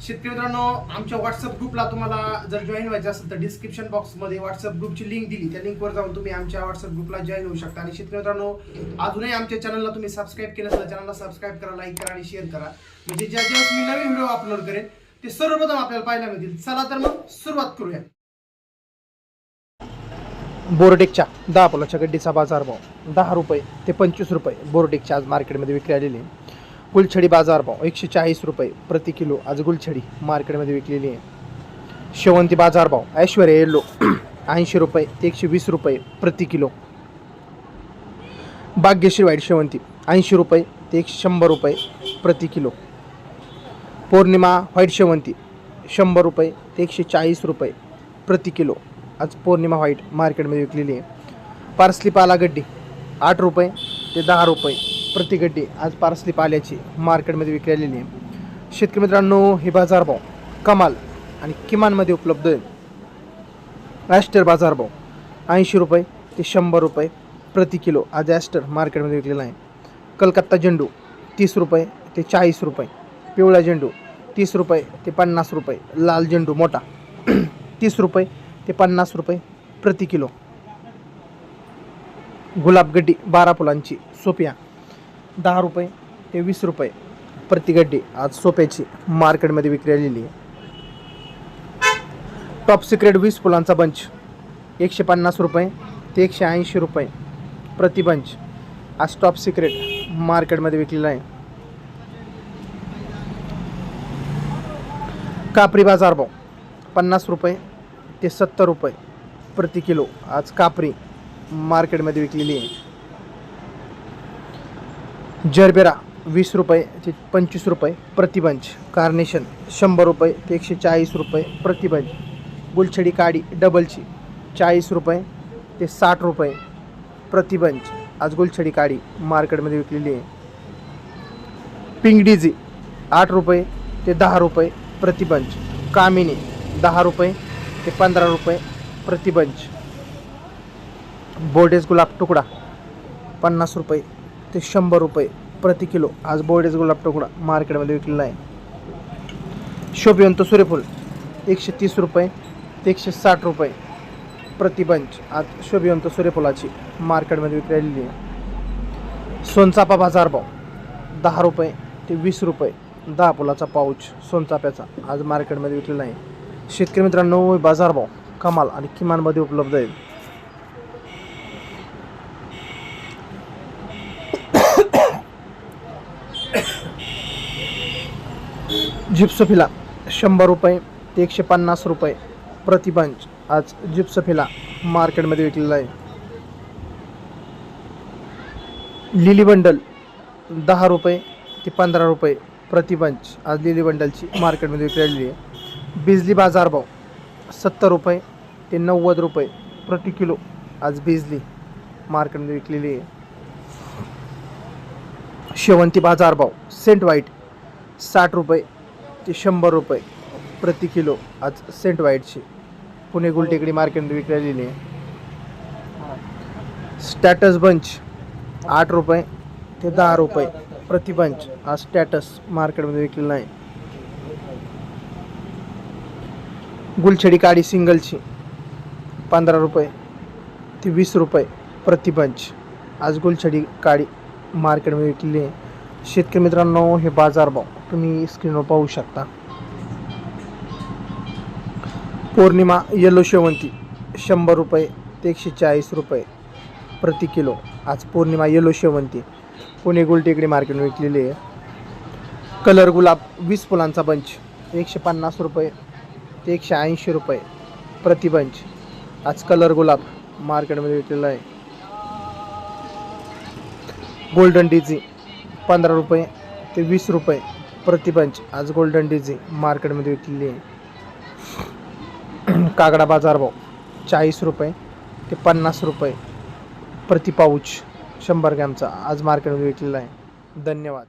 शेतकरी मित्रांनो आमच्या व्हॉट्सअप ग्रुपला तुम्हाला जर जॉईन व्हायचं असेल तर डिस्क्रिप्शन बॉक्समध्ये व्हॉट्सअप ग्रुपची लिंक दिली. त्या लिंकवर जाऊन तुम्ही आमच्या व्हॉट्सअप ग्रुपला जॉईन होऊ शकता. आणि शेतकरी मित्रांनो अजूनही आमच्या चॅनलला तुम्ही सबस्क्राईब केलं तर चॅनलला सबस्क्राईब करा लाईक करा आणि शेअर करा. म्हणजे ज्या ज्या मी नवीन व्हिडिओ अपलोड करेन ते सर्वप्रथम आपल्याला पाहायला मिळतील. चला तर मग सुरुवात करूया. बोर्डेकच्या दहा पोलाच्या गड्डीचा बाजार भाव दहा रुपये ते पंचवीस रुपये बोर्डेकच्या आज मार्केटमध्ये विक्री आलेली आहे. गुलछडी बाजारभाव एकशे चाळीस रुपये प्रति किलो आज गुलछडी मार्केटमध्ये विकलेली आहे. शेवंती बाजारभाव ऐश्वर्या येल्लो ऐंशी रुपये ते एकशे वीस रुपये प्रति किलो. भाग्यश्री वाईट शेवंती ऐंशी रुपये ते एकशे शंभर रुपये प्रति किलो. पौर्णिमा व्हाईट शेवंती शंभर रुपये ते एकशे चाळीस रुपये प्रति किलो. आज पौर्णिमा व्हाईट मार्केटमध्ये विकलेली आहे. पार्सली पाला गड्डी आठ रुपये ते दहा रुपये प्रति गड्डी आज पार्सली पाल्याची मार्केटमध्ये विकलेली आहे. शेतकरी मित्रांनो हे बाजारभाव कमाल आणि किमानमध्ये उपलब्ध आहे ॲस्टर बाजारभाव ऐंशी रुपये ते शंभर रुपये प्रति किलो आज ॲस्टर मार्केटमध्ये विकलेला आहे. कलकत्ता झेंडू तीस रुपये ते चाळीस रुपये पिवळा झेंडू तीस रुपये ते पन्नास रुपये लाल झेंडू मोठा तीस रुपये ते पन्नास रुपये प्रति किलो. गुलाबगड्डी बारा फुलांची सोप्या दहा रुपये ते वीस रुपये प्रति गड्डी आज सोप्याची मार्केटमध्ये विक्री आलेली आहे. टॉप सिक्रेट वीस फुलांचा बंच एकशे पन्नास रुपये ते एकशे ऐंशी रुपये प्रति बंच आज टॉप सिक्रेट मार्केटमध्ये विकलेला आहे. कापरी बाजारभाव पन्नास रुपये ते सत्तर रुपये प्रति किलो. आज कापरी मार्केटमध्ये विकलेली आहे. जरबेरा वीस रुपये ते पंचवीस रुपये प्रतिबंच. कार्नेशन शंभर रुपये ते एकशे चाळीस रुपये प्रतिबंच. गुलछडी काडी डबलची चाळीस रुपये ते साठ रुपये प्रतिबंच. आज गुलछडी काडी मार्केटमध्ये विकलेली आहे. पिंगडीजी डिझी आठ रुपये ते दहा रुपये प्रतिबंच. कामिनी दहा रुपये ते पंधरा रुपये प्रतिबंच. बोर्डेस गुलाब तुकडा पन्नास रुपये ते शंभर रुपये प्रति किलो. आज बोर्डेज गुलाब तुकडा मार्केटमध्ये विकलेला आहे शोभिवंत सूर्यफूल एकशे तीस रुपये ते एकशे साठ रुपये प्रतिबंच आज शोभिवंत सूर्यफुलाची मार्केटमध्ये विकलेली आहे. सोनचापा बाजारभाव दहा रुपये ते वीस रुपये. दहा फुलाचा पाऊच सोनचाप्याचा. आज मार्केटमध्ये विकलेला आहे शेतकरी मित्रांनो बाजारभाव कमाल आणि किमानमध्ये उपलब्ध आहेत. जिप्सफिला शंभर रुपये ते एकशे पन्नास रुपये प्रतिबंच आज जिप्सफिला मार्केटमध्ये विकलेला आहे. लिली बंडल दहा रुपये ते पंधरा रुपये प्रतिबंच आज लिली बंडलची मार्केटमध्ये विकलेली आहे. बिजली बाजारभाव सत्तर रुपये ते नव्वद रुपये प्रति किलो आज बिजली मार्केटमध्ये विकलेली आहे. शेवंती बाजारभाव सेंट वाईट साठ रुपये ते शंभर रुपये प्रति किलो आज सेंट वाईटची पुणे गुलटेकडी मार्केटमध्ये विकलेली आहे. स्टॅटस बंच आठ रुपये ते दहा रुपये प्रति बंच आज स्टॅटस मार्केटमध्ये विकलेला आहे. गुलछडी काडी सिंगलची पंधरा रुपये ते वीस रुपये प्रति बंच आज गुलछडी काडी मार्केटमध्ये विकलेली आहे. शेतकरी मित्रांनो हे बाजारभाव तुम्ही स्क्रीनवर पाहू शकता. पौर्णिमा येलो शेवंती शंभर रुपये ते एकशे चाळीस रुपये प्रति किलो. आज पौर्णिमा येलो शेवंती पुणे गुलटेकडी मार्केट विकलेली आहे. कलर गुलाब वीस फुलांचा बंच एकशे पन्नास रुपये ते एकशे ऐंशी रुपये प्रति बंच आज कलर गुलाब मार्केटमध्ये विकलेला आहे. गोल्डन डिझी पंधरा रुपये ते वीस रुपये प्रतिपंच आज गोल्डन डीजी मार्केटमध्ये विकलेली आहे. कागडा बाजारभाव चाळीस रुपये ते पन्नास रुपये प्रति पाऊच शंभर ग्रॅमचा आज मार्केटमध्ये विकलेला आहे. धन्यवाद.